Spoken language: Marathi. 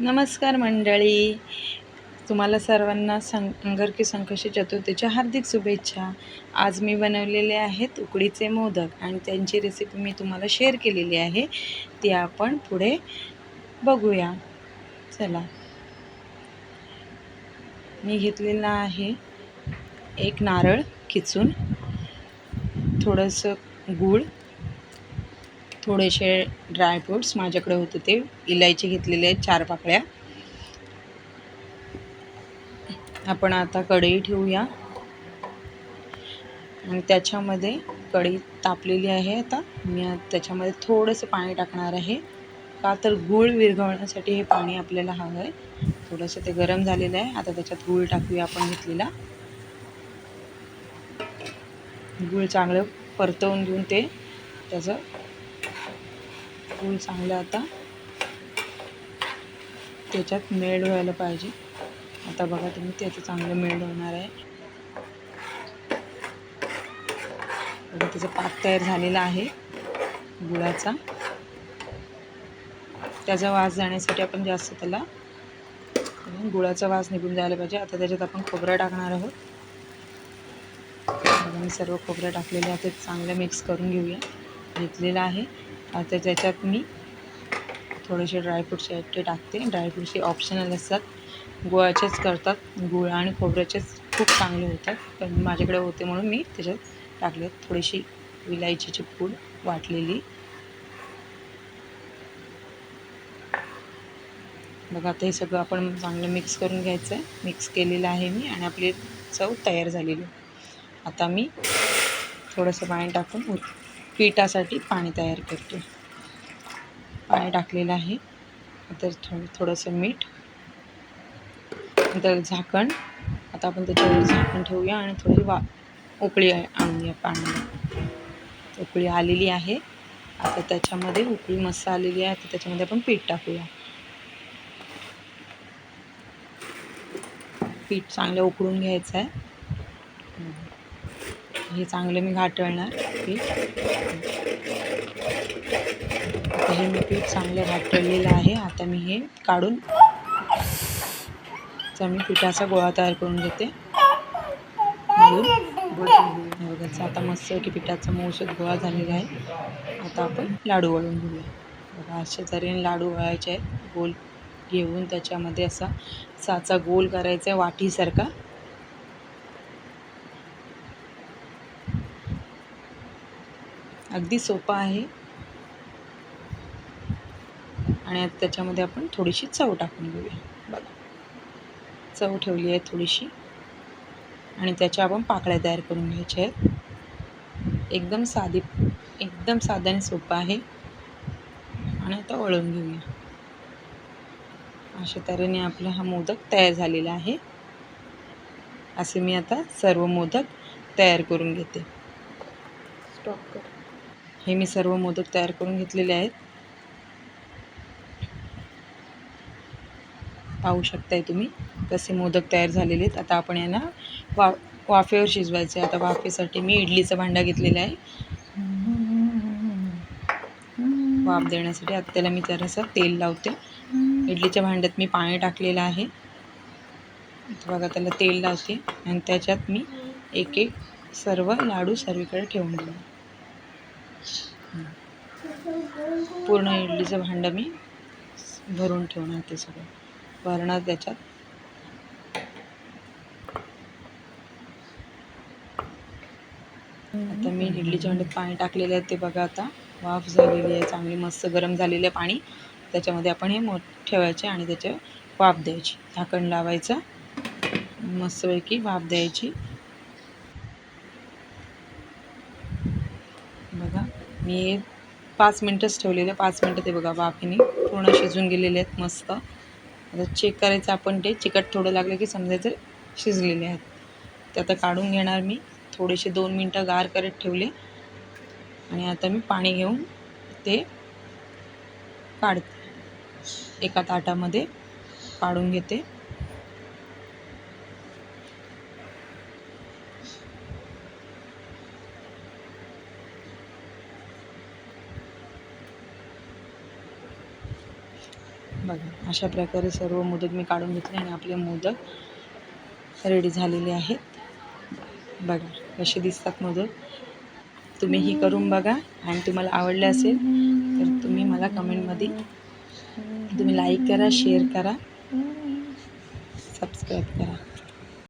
नमस्कार मंडळी. तुम्हाला सर्वांना सं अंगरकी संकष्टी चतुर्थीच्या हार्दिक शुभेच्छा. आज मी बनवलेले आहेत उकडीचे मोदक आणि त्यांची रेसिपी मी तुम्हाला शेअर केलेली आहे. ती आपण पुढे बघूया. चला. मी घेतलेला आहे एक नारळ खिचून थोडंसं गूळ थोडेसे ड्रायफ्रूट्स माझ्याकडे होते ते. इलायची घेतलेले आहेत चार पाकळ्या. आपण आता कढई ठेवूया. आणि त्याच्यामध्ये कढई तापलेली आहे आता. मी त्याच्यामध्ये थोडंसं पाणी टाकणार आहे. का तर गूळ विरघळण्यासाठी हे पाणी आपल्याला हवं आहे थोडंसं ते गरम झालेलं आहे. आता त्याच्यात गूळ टाकूया आपण घेतलेला. गूळ चांगलं परतवून घेऊन ते त्याचं गूळ चांगलं आता त्याच्यात मेळ व्हायला पाहिजे. आता बघा तुम्ही त्याचं चांगलं मेळ होणार आहे. बघा त्याचं पाक तयार झालेला आहे गुळाचा. त्याचा वास जाण्यासाठी आपण जास्त त्याला गुळाचा वास निघून जायला पाहिजे. आता त्याच्यात आपण खोबरं टाकणार आहोत. बघा मी सर्व खोबरं टाकलेले आहे. ते चांगलं मिक्स करून घेऊया. घेतलेलं आहे. आता त्याच्यात मी थोडेसे ड्रायफ्रूट्स आहेत ते टाकते. ड्रायफ्रूट्स हे ऑप्शनल असतात. गुळाचेच करतात. गुळ आणि खोबऱ्याचेच खूप चांगले होतात. पण माझ्याकडे होते म्हणून मी त्याच्यात टाकले. थोडीशी विलायचीची पूड वाटलेली. बघा आता हे सगळं आपण चांगलं मिक्स करून घ्यायचं आहे मिक्स केलेलं आहे मी आणि आपली चव तयार झालेली. आता मी थोडंसं पाणी टाकून पिठासाठी पाणी तयार करतो. पाणी टाकलेलं आहे. तर थोडं थोडंसं मीठ. नंतर झाकण. आता आपण त्याच्यावर झाकण ठेवूया आणि थोडी वा उकळी आणूया पाण्याला. उकळी आलेली आहे. आता त्याच्यामध्ये उकळी मस्त आलेली आहे. आता त्याच्यामध्ये आपण पीठ टाकूया. पीठ चांगलं उकळून घ्यायचं आहे. हे चांगलं मी घाटळणार पीठ. आता हे मी पीठ चांगलं घाटळलेलं आहे. आता मी हे काढून मी पिठाचा गोळा तयार करून घेते. मळून आता मस्त की पिठाचा मऊसूत गोळा झालेला आहे. आता आपण लाडू वळून घेऊया. बघा अशा तऱ्हेने लाडू वळायचे आहेत. गोल घेऊन त्याच्यामध्ये असा साचा गोल करायचा आहे वाटीसारखा. अगदी सोपा आहे. आणि आता त्याच्यामध्ये आपण थोडीशी चव टाकून घेऊया. बघा. चव ठेवली आहे थोडीशी. आणि त्याच्या आपण पाकळ्या तयार करून घ्यायच्या आहेत. एकदम साधी एकदम साधं आणि सोपं आहे. आणि आता वळून घेऊया. अशा तऱ्हेने आपला हा मोदक तयार झालेला आहे. असे मी आता सर्व मोदक तयार करून घेते. स्टॉप कर. हे मी सर्व मोदक तयार करून घेतलेले आहेत. पाहू शकताय तुम्ही कसे मोदक तयार झालेले आहेत. आता आपण यांना वा वाफेवर शिजवायचे आता वाफेसाठी मी इडलीचं भांडा घेतलेला आहे. वाफ देण्यासाठी आता त्याला मी जरासं तेल लावते. इडलीच्या भांड्यात मी पाणी टाकलेलं आहे. बघा त्याला तेल लावते. आणि त्याच्यात मी एक एक सर्व लाडू सर्वीकडे ठेवून दिले पूर्ण इडलीचं भांडं मी भरून ठेवणार ते सगळं. भरणार त्याच्यात. आता मी इडलीच्या भांड्यात पाणी टाकलेलं आहे ते बघा आता. वाफ झालेली आहे चांगली मस्त गरम झालेलं आहे पाणी. त्याच्यामध्ये आपण हे मो ठेवायचे आणि त्याचे वाफ द्यायची. झाकण लावायचं. मस्तपैकी वाफ द्यायची बघा मी पाच मिनटंच ठेवलेलं पाच मिनटं ते बघा वाफेने पूर्ण शिजून गेलेले आहेत मस्त. आता चेक करायचं आपण ते. चिकट थोडं लागलं की समजायचं शिजलेले आहेत. ते आता काढून घेणार मी. थोडेसे दोन मिनटं गार करत ठेवले. आणि आता मी पाणी घेऊन ते काढते. एका ताटामध्ये काढून घेते. बघा अशा प्रकारे सर्व मोदक मी काढून घेतले आणि आपले मोदक रेडी झालेले आहेत. बघा कसे दिसतात मोदक. तुम्हीही करून बघा आणि तुम्हाला आवडले असेल तर तुम्ही मला कमेंटमध्ये तुम्ही लाईक करा शेअर करा सबस्क्राईब करा.